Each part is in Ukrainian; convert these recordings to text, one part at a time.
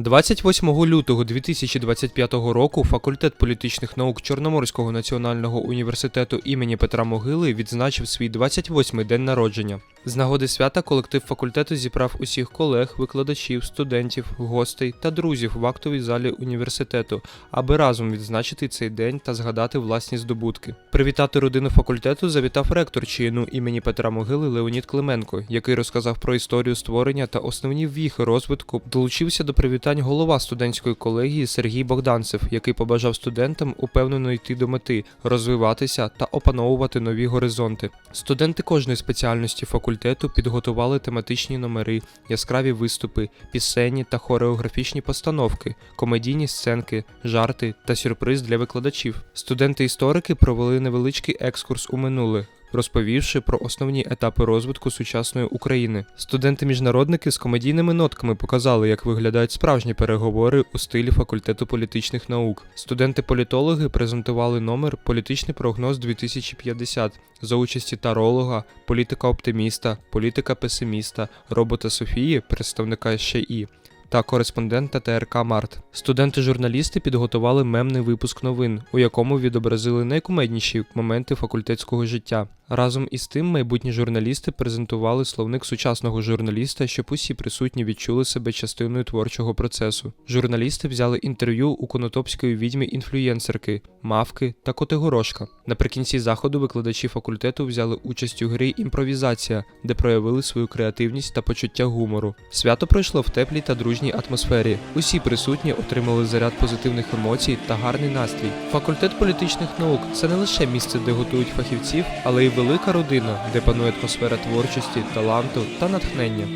28 лютого 2025 року факультет політичних наук Чорноморського національного університету імені Петра Могили відзначив свій 28-й день народження. З нагоди свята колектив факультету зібрав усіх колег, викладачів, студентів, гостей та друзів в актовій залі університету, аби разом відзначити цей день та згадати власні здобутки. Привітати родину факультету завітав ректор ЧНУ імені Петра Могили Леонід Клименко, який розказав про історію створення та основні віхи розвитку. Долучився до привітань голова студентської колегії Сергій Богданцев, який побажав студентам упевнено йти до мети, розвиватися та опановувати нові горизонти. Студенти кожної спеціальності факультету підготували тематичні номери, яскраві виступи, пісенні та хореографічні постановки, комедійні сценки, жарти та сюрприз для викладачів. Студенти-історики провели невеличкий екскурс у минуле. Розповівши про основні етапи розвитку сучасної України, студенти-міжнародники з комедійними нотками показали, як виглядають справжні переговори у стилі факультету політичних наук. Студенти-політологи презентували номер Політичний прогноз 2050 за участі таролога, політика-оптиміста, політика-песиміста, робота Софії, представника ЩІ, та кореспондента ТРК Март. Студенти-журналісти підготували мемний випуск новин, у якому відобразили найкумедніші моменти факультетського життя. Разом із тим, майбутні журналісти презентували словник сучасного журналіста, щоб усі присутні відчули себе частиною творчого процесу. Журналісти взяли інтерв'ю у конотопської відьми інфлюєнсерки, мавки та Котигорошка. Наприкінці заходу викладачі факультету взяли участь у грі імпровізація, де проявили свою креативність та почуття гумору. Свято пройшло в теплій та дружній атмосфері. Усі присутні отримали заряд позитивних емоцій та гарний настрій. Факультет політичних наук це не лише місце, де готують фахівців, але й велика родина, де панує атмосфера творчості, таланту та натхнення.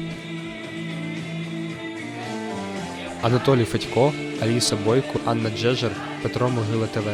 Анатолій Федько, Аліса Бойко, Анна Джежер, Петро Могила ТВ.